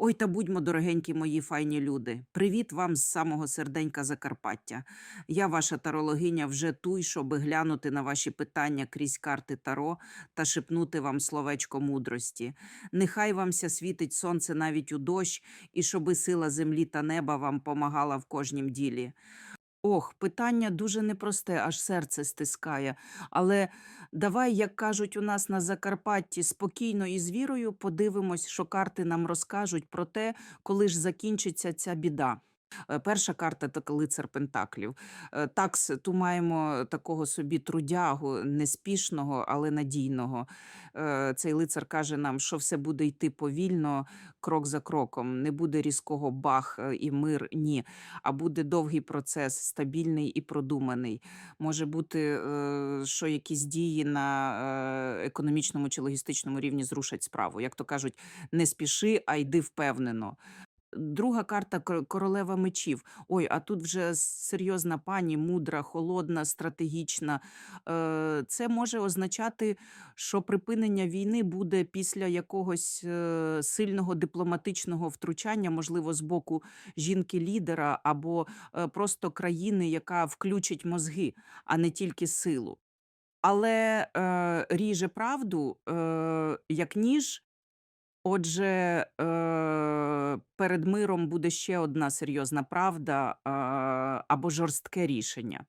Ой, та будьмо, дорогенькі мої файні люди. Привіт вам з самого серденька Закарпаття. Я ваша тарологиня вже туй, щоби глянути на ваші питання крізь карти Таро та шепнути вам словечко мудрості. Нехай вамся світить сонце навіть у дощ, і щоби сила землі та неба вам помагала в кожнім ділі. Ох, питання дуже непросте, аж серце стискає. Але давай, як кажуть у нас на Закарпатті, спокійно і з вірою подивимось, що карти нам розкажуть про те, коли ж закінчиться ця біда. Е, Перша карта так лицар Пентаклів. Е, Такс, ту маємо такого собі трудягу, неспішного, але надійного. Е, Цей лицар каже нам, що все буде йти повільно, крок за кроком. Не буде різкого бах і мир, ні. А буде довгий процес, стабільний і продуманий. Може бути, що якісь дії на економічному чи логістичному рівні зрушать справу. Як то кажуть, не спіши, а йди впевнено. Друга карта кор- королева мечів. Ой, а тут вже серйозна пані, мудра, холодна, стратегічна. Е, Це може означати, що припинення війни буде після якогось е, сильного дипломатичного втручання, можливо, з боку жінки-лідера або е, просто країни, яка включить мозги, а не тільки силу. Але е, ріже правду, е, як ніж. Отже, е, перед миром буде ще одна серйозна правда е, або жорстке рішення.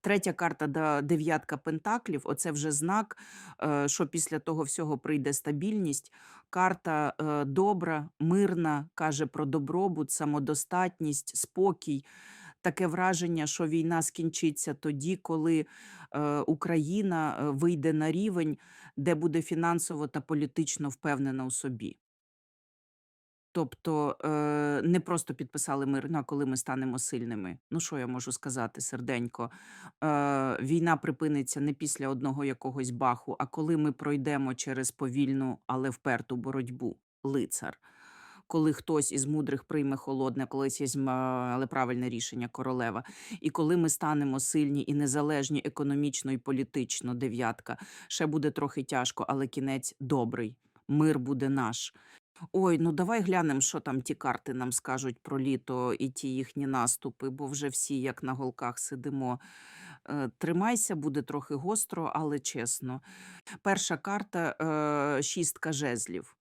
Третя карта дев'ятка пентаклів. Оце вже знак, е, що після того всього прийде стабільність. Карта добра, мирна, каже про добробут, самодостатність, спокій. Таке враження, що війна скінчиться тоді, коли е, Україна е, вийде на рівень, де буде фінансово та політично впевнена у собі. Тобто е, не просто підписали мир, ну а коли ми станемо сильними. Ну що я можу сказати, серденько? Війна припиниться не після одного якогось баху, а коли ми пройдемо через повільну, але вперту боротьбу. Лицар. Коли хтось із мудрих прийме холодне, колись але правильне рішення королева. І коли ми станемо сильні і незалежні економічно і політично, дев'ятка, ще буде трохи тяжко, але кінець добрий. Мир буде наш. Ой, ну давай глянемо, що там ті карти нам скажуть про літо і ті їхні наступи, бо вже всі як на голках сидимо. Е, Тримайся, буде трохи гостро, але чесно. Перша карта е, шістка жезлів.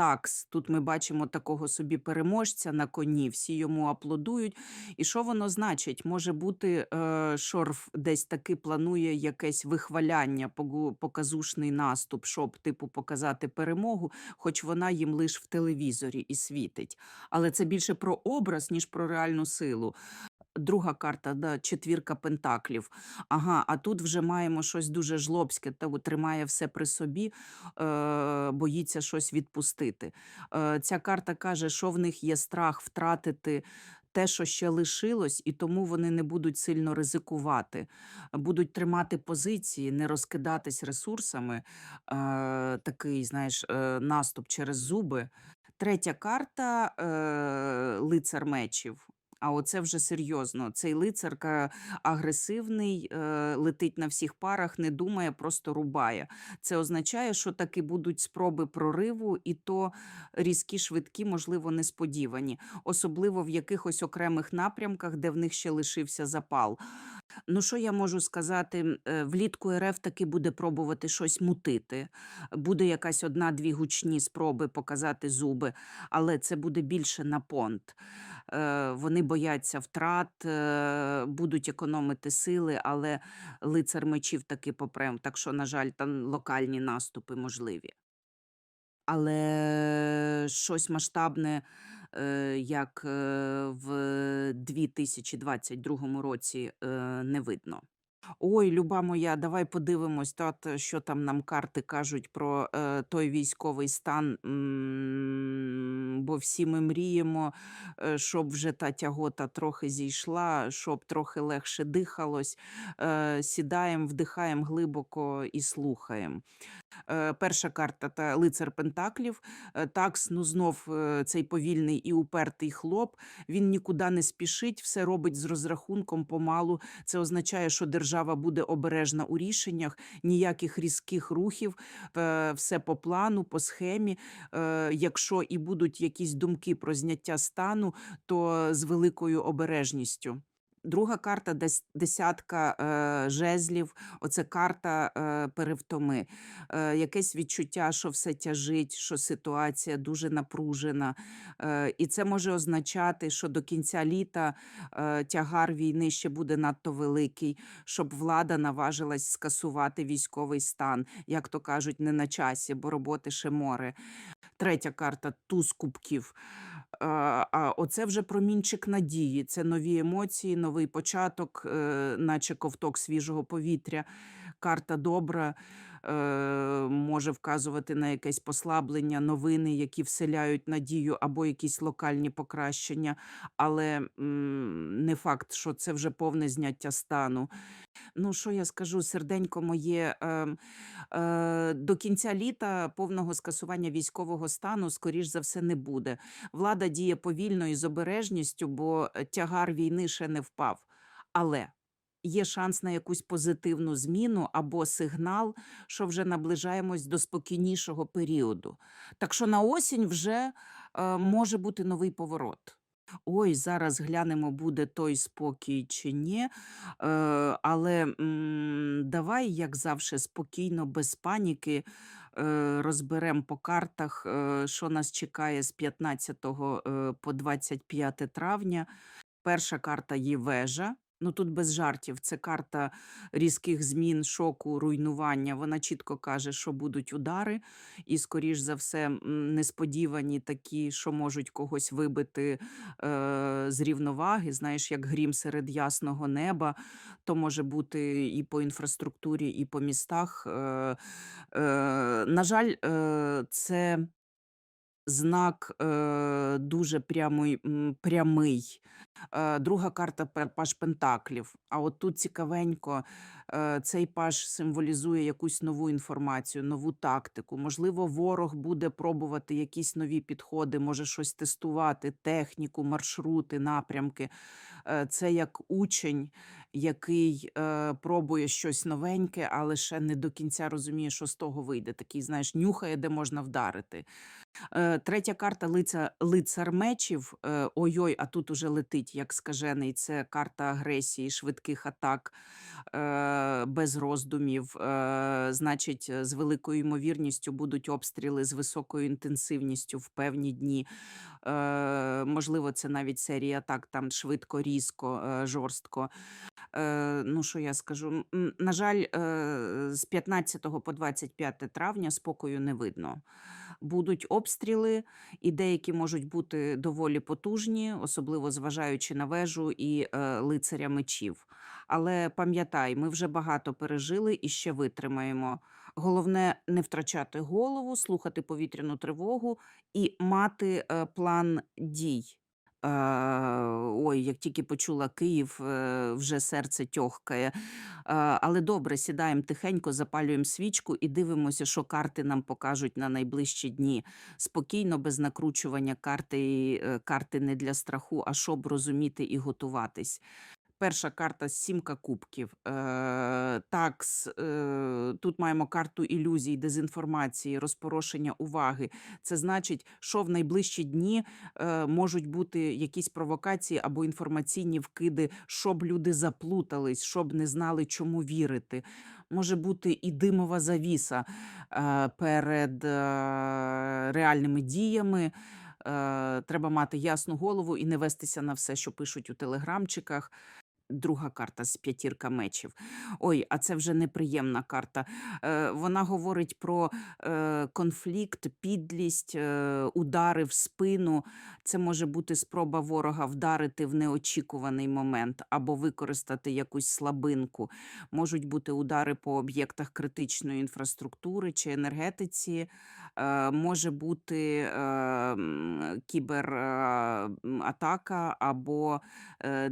Такс, тут ми бачимо такого собі переможця на коні, всі йому аплодують. І що воно значить? Може бути, е, шорф десь таки планує якесь вихваляння, показушний наступ, щоб типу показати перемогу, хоч вона їм лише в телевізорі і світить. Але це більше про образ, ніж про реальну силу. Друга карта, да, четвірка пентаклів. Ага, а тут вже маємо щось дуже жлобське, та тримає все при собі, е, боїться щось відпустити. Е, ця карта каже, що в них є страх втратити те, що ще лишилось, і тому вони не будуть сильно ризикувати, будуть тримати позиції, не розкидатись ресурсами. Е, такий, знаєш, е, наступ через зуби. Третя карта е, лицар мечів. А оце вже серйозно. Цей лицарка агресивний, е, летить на всіх парах, не думає, просто рубає. Це означає, що таки будуть спроби прориву, і то різкі, швидкі, можливо, несподівані, особливо в якихось окремих напрямках, де в них ще лишився запал. Ну, що я можу сказати? Е, Влітку РФ таки буде пробувати щось мутити. Буде якась одна-дві гучні спроби показати зуби, але це буде більше на понт. Е, Вони бояться втрат, е, будуть економити сили, але лицар мечів таки попрем. Так що, на жаль, там локальні наступи можливі. Але щось масштабне, е, як в 2022 році, не видно. Ой, люба моя, давай подивимось, тат, що там нам карти кажуть про е, той військовий стан. Бо всі ми мріємо, е, щоб вже та тягота трохи зійшла, щоб трохи легше дихалось. Е, сідаємо, вдихаємо глибоко і слухаємо. Е, перша карта та лицар Пентаклів. Е, Такс, ну знов е, цей повільний і упертий хлоп. Він нікуди не спішить, все робить з розрахунком помалу. Це означає, що держава буде обережна у рішеннях, ніяких різких рухів, е, все по плану, по схемі. Якщо і будуть якісь думки про зняття стану, то з великою обережністю. Друга карта дес- десятка е, жезлів. Оце карта е, перевтоми. Е, якесь відчуття, що все тяжить, що ситуація дуже напружена. Е, і це може означати, що до кінця літа е, тягар війни ще буде надто великий, щоб влада наважилась скасувати військовий стан. Як то кажуть, не на часі, бо роботи ще море. Третя карта туз кубків. А оце вже промінчик надії. Це нові емоції, новий початок, е, наче ковток свіжого повітря. Карта добра. е, Може вказувати на якесь послаблення, новини, які вселяють надію, або якісь локальні покращення, але не факт, що це вже повне зняття стану. Ну, що я скажу, серденько моє, ем, е, до кінця літа повного скасування військового стану, скоріш за все, не буде. Влада діє повільно і з обережністю, бо е, тягар війни ще не впав. Але є шанс на якусь позитивну зміну або сигнал, що вже наближаємось до спокійнішого періоду. Так що на осінь вже е, може бути новий поворот. Ой, зараз глянемо, буде той спокій чи ні. Е, але м, давай, як завжди, спокійно, без паніки е, розберемо по картах, е, що нас чекає з 15 е, по 25 травня. Перша карта є вежа. Ну тут без жартів. Це карта різких змін, шоку, руйнування. Вона чітко каже, що будуть удари, і, скоріш за все, несподівані такі, що можуть когось вибити е, з рівноваги. Знаєш, як грім серед ясного неба, то може бути і по інфраструктурі, і по містах. Е, е, на жаль, е, це знак е, дуже прямий. прямий. Е, друга карта паж Пентаклів. А от тут цікавенько, е, цей паж символізує якусь нову інформацію, нову тактику. Можливо, ворог буде пробувати якісь нові підходи, може щось тестувати, техніку, маршрути, напрямки. Е, Це як учень, який е, пробує щось новеньке, але ще не до кінця розуміє, що з того вийде. Такий, знаєш, нюхає, де можна вдарити. Е, Третя карта лиця, лицар мечів. Ой-ой, а тут уже летить як скажений. Це карта агресії, швидких атак без роздумів. Значить, з великою ймовірністю будуть обстріли з високою інтенсивністю в певні дні. Е, Можливо, це навіть серія атак там швидко, різко, е, жорстко. Е, ну, що я скажу? На жаль, з 15 по 25 травня спокою не видно. Будуть обстріли, і деякі можуть бути доволі потужні, особливо зважаючи на вежу і лицаря мечів. Але пам'ятай, ми вже багато пережили і ще витримаємо. Головне не втрачати голову, слухати повітряну тривогу і мати е, план дій. Е, ой, як тільки почула Київ, е, вже серце тьохкає. Але добре, сідаємо тихенько, запалюємо свічку і дивимося, що карти нам покажуть на найближчі дні. Спокійно, без накручування карти, карти не для страху, а щоб розуміти і готуватись. Перша карта сімка кубків. Е, такс, е, тут маємо карту ілюзій, дезінформації, розпорошення уваги. Це значить, що в найближчі дні е, можуть бути якісь провокації або інформаційні вкиди, щоб люди заплутались, щоб не знали, чому вірити. Може бути і димова завіса е, перед е, реальними діями. Е, треба мати ясну голову і не вестися на все, що пишуть у телеграмчиках. Друга карта з п'ятірка мечів. Ой, а це вже неприємна карта. Е, вона говорить про е, конфлікт, підлість, е, удари в спину. Це може бути спроба ворога вдарити в неочікуваний момент або використати якусь слабинку. Можуть бути удари по об'єктах критичної інфраструктури чи енергетиці. Е, може бути е, кібератака або е,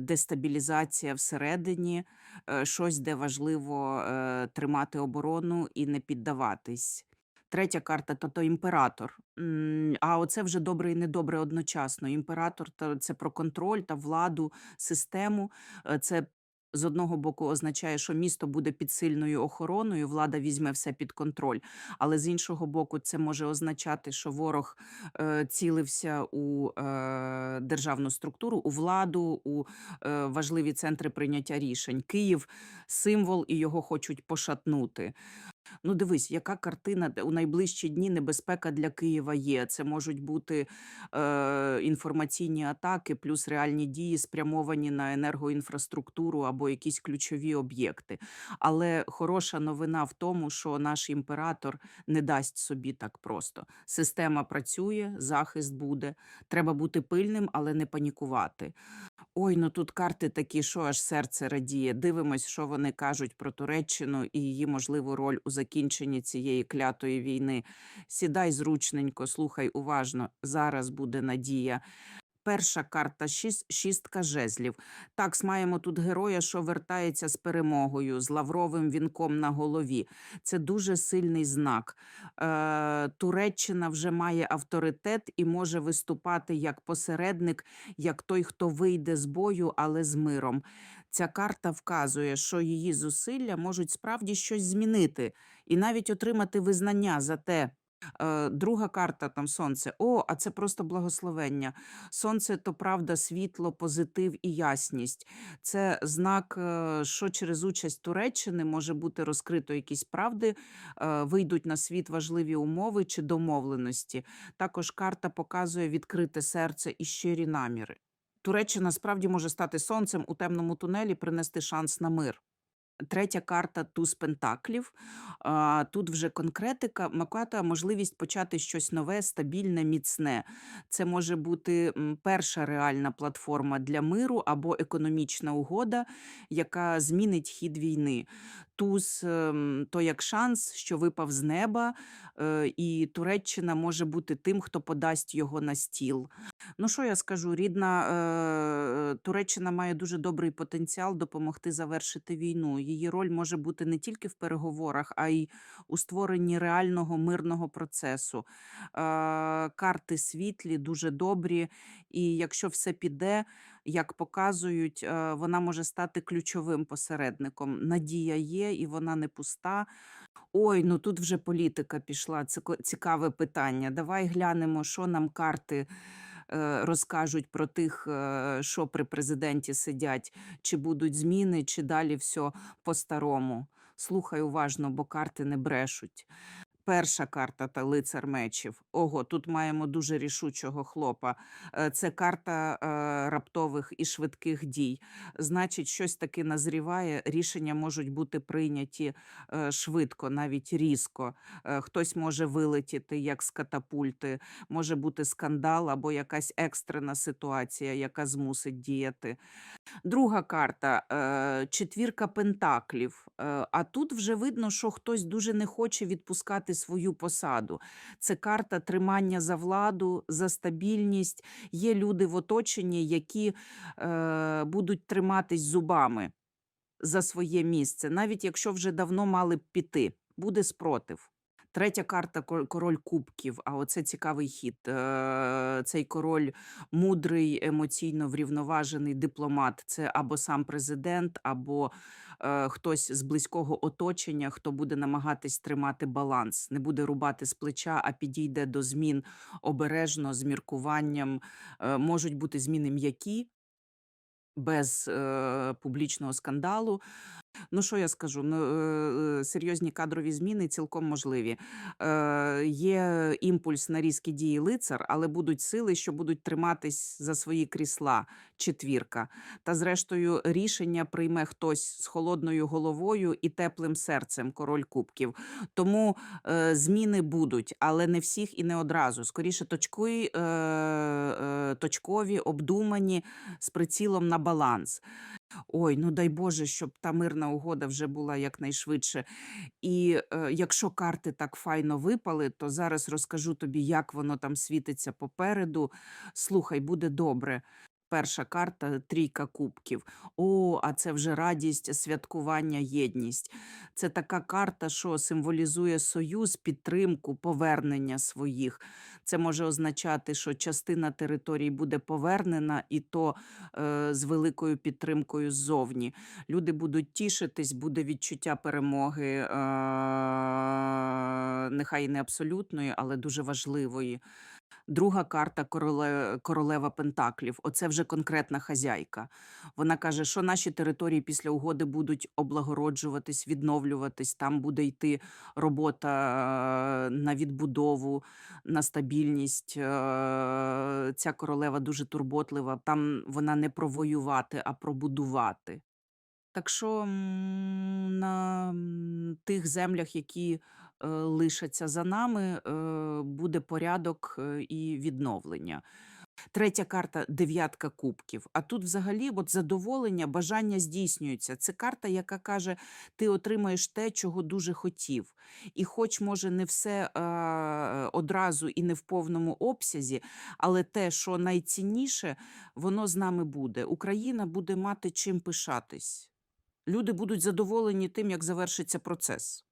дестабілізація всередині, е, щось, де важливо е, тримати оборону і не піддаватись. Третя карта то, то імператор. А оце вже добре і недобре одночасно. Імператор то це про контроль та владу, систему. Е, Це з одного боку означає, що місто буде під сильною охороною, влада візьме все під контроль. Але з іншого боку, це може означати, що ворог е, цілився у е, державну структуру, у владу, у е, важливі центри прийняття рішень. Київ символ і його хочуть пошатнути. Ну, дивись, яка картина у найближчі дні небезпека для Києва є. Це можуть бути е, інформаційні атаки, плюс реальні дії, спрямовані на енергоінфраструктуру або якісь ключові об'єкти. Але хороша новина в тому, що наш імператор не дасть собі так просто. Система працює, захист буде. Треба бути пильним, але не панікувати. Ой, ну тут карти такі, що аж серце радіє. Дивимось, що вони кажуть про Туреччину і її можливу роль у закінченні цієї клятої війни. Сідай зручненько, слухай уважно. Зараз буде надія. Перша карта шість, шістка жезлів. Так, маємо тут героя, що вертається з перемогою, з лавровим вінком на голові. Це дуже сильний знак. Е, Туреччина вже має авторитет і може виступати як посередник, як той, хто вийде з бою, але з миром. Ця карта вказує, що її зусилля можуть справді щось змінити і навіть отримати визнання за те. Е, Друга карта там сонце. О, а це просто благословення. Сонце то правда, світло, позитив і ясність. Це знак, е, що через участь Туреччини може бути розкрито якісь правди, е, вийдуть на світ важливі умови чи домовленості. Також карта показує відкрите серце і щирі наміри. Туреччина справді може стати сонцем у темному тунелі, принести шанс на мир. Третя карта туз пентаклів. Тут вже конкретика, маката можливість почати щось нове, стабільне, міцне. Це може бути перша реальна платформа для миру або економічна угода, яка змінить хід війни. Туз ем, то як шанс, що випав з неба, е, і Туреччина може бути тим, хто подасть його на стіл. Ну, що я скажу? Рідна е, Туреччина має дуже добрий потенціал допомогти завершити війну. Її роль може бути не тільки в переговорах, а й у створенні реального мирного процесу. Е, карти світлі, дуже добрі. І якщо все піде, як показують, е, вона може стати ключовим посередником. Надія є, і вона не пуста. Ой, ну тут вже політика пішла. Це цікаве питання. Давай глянемо, що нам карти е, розкажуть про тих, е, що при президенті сидять, чи будуть зміни, чи далі все по-старому. Слухай уважно, бо карти не брешуть. Перша карта та лицар мечів. Ого, тут маємо дуже рішучого хлопа. Е, Це карта е, раптових і швидких дій. Значить, щось таки назріває. Рішення можуть бути прийняті е, швидко, навіть різко. Е, Хтось може вилетіти як з катапульти, може бути скандал або якась екстрена ситуація, яка змусить діяти. Друга карта е, четвірка пентаклів. Е, а тут вже видно, що хтось дуже не хоче відпускати свою посаду. Це карта тримання за владу, за стабільність. Є люди в оточенні, які е, будуть триматись зубами за своє місце, навіть якщо вже давно мали б піти, буде спротив. Третя карта король кубків. А оце цікавий хід. Е, Цей король мудрий, емоційно врівноважений дипломат. Це або сам президент, або хтось з близького оточення, хто буде намагатись тримати баланс, не буде рубати з плеча, а підійде до змін обережно, з міркуванням. Е, можуть бути зміни м'які. Без е, публічного скандалу. Ну, що я скажу? Ну, е, е, серйозні кадрові зміни цілком можливі. Е, є імпульс на різкі дії лицар, але будуть сили, що будуть триматись за свої крісла, четвірка. Та, зрештою, рішення прийме хтось з холодною головою і теплим серцем, король кубків. Тому е, зміни будуть, але не всіх і не одразу. Скоріше, точкові, е, е, точкові, обдумані з прицілом на баланс. Ой, ну дай Боже, щоб та мирна угода вже була якнайшвидше. І е, якщо карти так файно випали, то зараз розкажу тобі, як воно там світиться попереду. Слухай, буде добре. Перша карта трійка кубків. О, а це вже радість, святкування, єдність. Це така карта, що символізує союз, підтримку, повернення своїх. Це може означати, що частина територій буде повернена, і то е, з великою підтримкою ззовні. Люди будуть тішитись, буде відчуття перемоги, е, нехай не абсолютної, але дуже важливої. Друга карта короле, королева Пентаклів. Оце вже конкретна хазяйка. Вона каже, що наші території після угоди будуть облагороджуватись, відновлюватись. Там буде йти робота е, на відбудову, на стабільність. Е, Ця королева дуже турботлива. Там вона не про воювати, а про будувати. Так що на тих землях, які е, лишаться за нами, е, буде порядок е, і відновлення. Третя карта дев'ятка кубків. А тут взагалі от задоволення, бажання здійснюється. Це карта, яка каже, ти отримаєш те, чого дуже хотів. І хоч, може, не все е, одразу і не в повному обсязі, але те, що найцінніше, воно з нами буде. Україна буде мати чим пишатись. Люди будуть задоволені тим, як завершиться процес.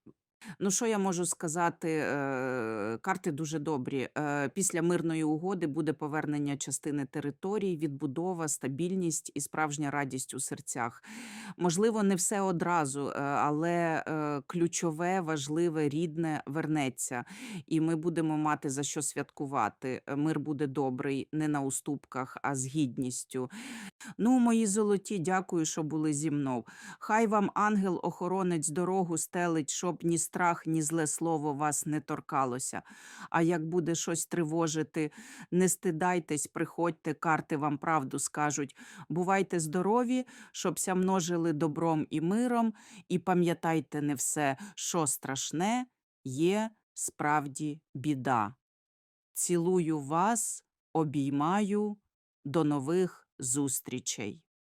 Ну, що я можу сказати? Е, Карти дуже добрі. Е, Після мирної угоди буде повернення частини територій, відбудова, стабільність і справжня радість у серцях. Можливо, не все одразу, е, але ключове, важливе, рідне вернеться, і ми будемо мати за що святкувати. Мир буде добрий, не на уступках, а з гідністю. Ну, мої золоті, дякую, що були зі мною. Хай вам ангел-охоронець дорогу стелить, щоб ні страх, ні зле слово вас не торкалося. А як буде щось тривожити, не стидайтесь, приходьте, карти вам правду скажуть. Бувайте здорові, щобся множили добром і миром, і пам'ятайте не все, що страшне є справді біда. Цілую вас, обіймаю, до нових зустрічей.